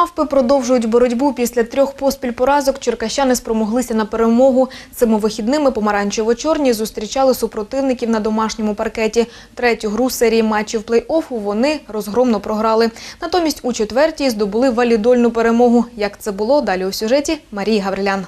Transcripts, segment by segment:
Мавпи продовжують боротьбу. Після трьох поспіль поразок черкащани спромоглися на перемогу. Цими вихідними помаранчево-чорні зустрічали супротивників на домашньому паркеті. Третю гру серії матчів плей-оффу вони розгромно програли. Натомість у четвертій здобули валідольну перемогу. Як це було, далі у сюжеті Марії Гаврилян.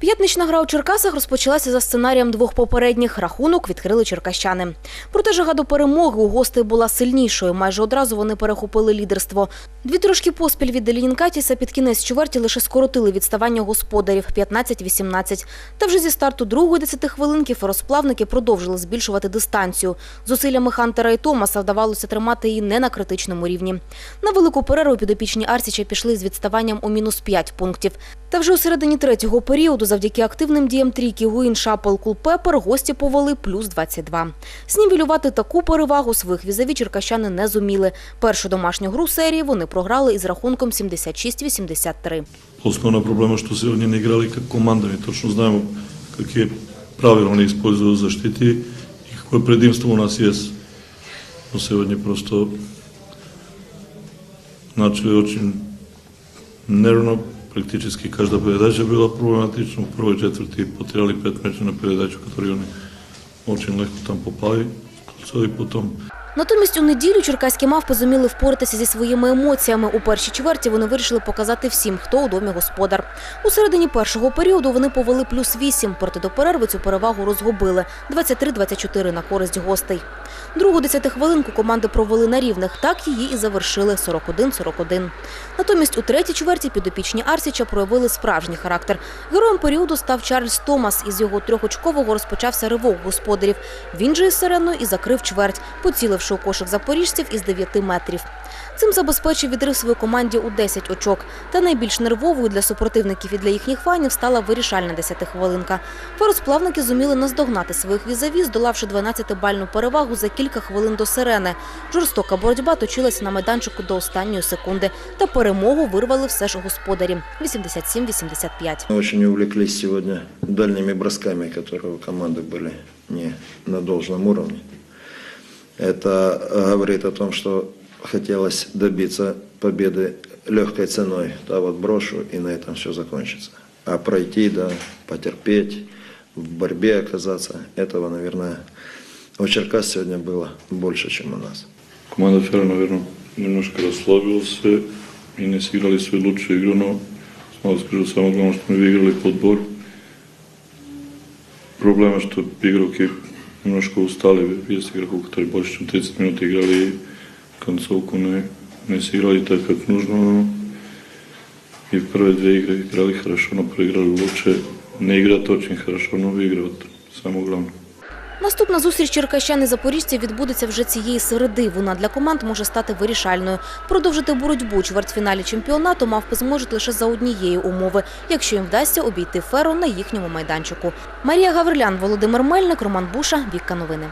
П'ятнична гра у Черкасах розпочалася за сценарієм двох попередніх. Рахунок відкрили черкащани. Проте жага до перемоги у гостей була сильнішою. Майже одразу вони перехопили лідерство. Дві трошки поспіль від Делінкатіса під кінець чверті лише скоротили відставання господарів 15-18. Та вже зі старту другої десятихвилинки феросплавники продовжили збільшувати дистанцію. Зусиллями Хантера і Томаса вдавалося тримати її не на критичному рівні. На велику перерву підопічні Арсіча пішли з відставанням у мінус 5 пунктів. Та вже у середині третього періоду, завдяки активним діям трійки Гуін Шапел Кулпепер, гості повели плюс 22. Снівелювати таку перевагу своїх візаві черкащани не зуміли. Першу домашню гру серії вони програли із рахунком 76-83. Основна проблема što сегодня не играли как команда. Mi točno znamo kakve pravila oni ispoljzuju u zaštiti i kakve predimstvo u nas jest. No сегодня просто начали очень нервно, практически кажда передача bila problematična. U prvoj četvrti potirali pet meča na передачу, который oni очень легко там попали. Клюцали потом Натомість у неділю черкаські мавпи зуміли впоратися зі своїми емоціями. У першій чверті вони вирішили показати всім, хто у домі господар. У середині першого періоду вони повели плюс 8, проте до перерви цю перевагу розгубили – 23-24 на користь гостей. Другу десятихвилинку команди провели на рівних, так її і завершили 41-41. Натомість у третій чверті підопічні Арсіча проявили справжній характер. Героєм періоду став Чарльз Томас. Із його трьохочкового розпочався ривок господарів. Він же із сиреною і закрив чверть, поціливши у кошик запоріжців із 9 метрів. Цим забезпечив відрив своїй команді у 10 очок. Та найбільш нервовою для супротивників і для їхніх фанів стала вирішальна десятихвилинка. Феросплавники зуміли наздогнати своїх візаві, здолавши 12-бальну перевагу за кілька хвилин до сирени. Жорстока боротьба точилася на майданчику до останньої секунди. Та перемогу вирвали все ж господарі – 87-85. Мы очень увлеклись сегодня дальними бросками, которые у команды были не на должном уровне. Это говорит о том, что хотелось добиться победы легкой ценой. Да, вот брошу, и на этом все закончится. А пройти, да, потерпеть, в борьбе оказаться, этого, наверное, у Черкас сегодня было больше, чем у нас. Команда вчера, наверное, немножко расслабилась и не сыграли свою лучшую игру, но смогу скажу самое главное, что мы выиграли подбор. Проблема, что игроки немножко устали, есть игроков, которые больше, чем 30 минут играли и концовку не, не сыграли так, как нужно. но И в первые две игры играли хорошо, но проиграли лучше. Не играть очень хорошо, но выигрывать самое главное. Наступна зустріч черкащан і запоріжців відбудеться вже цієї середи. Вона для команд може стати вирішальною. Продовжити боротьбу у чвертьфіналі чемпіонату мавпи зможуть лише за однієї умови, якщо їм вдасться обійти феру на їхньому майданчику. Марія Гаврилян, Володимир Мельник, Роман Буша, Вікка Новини.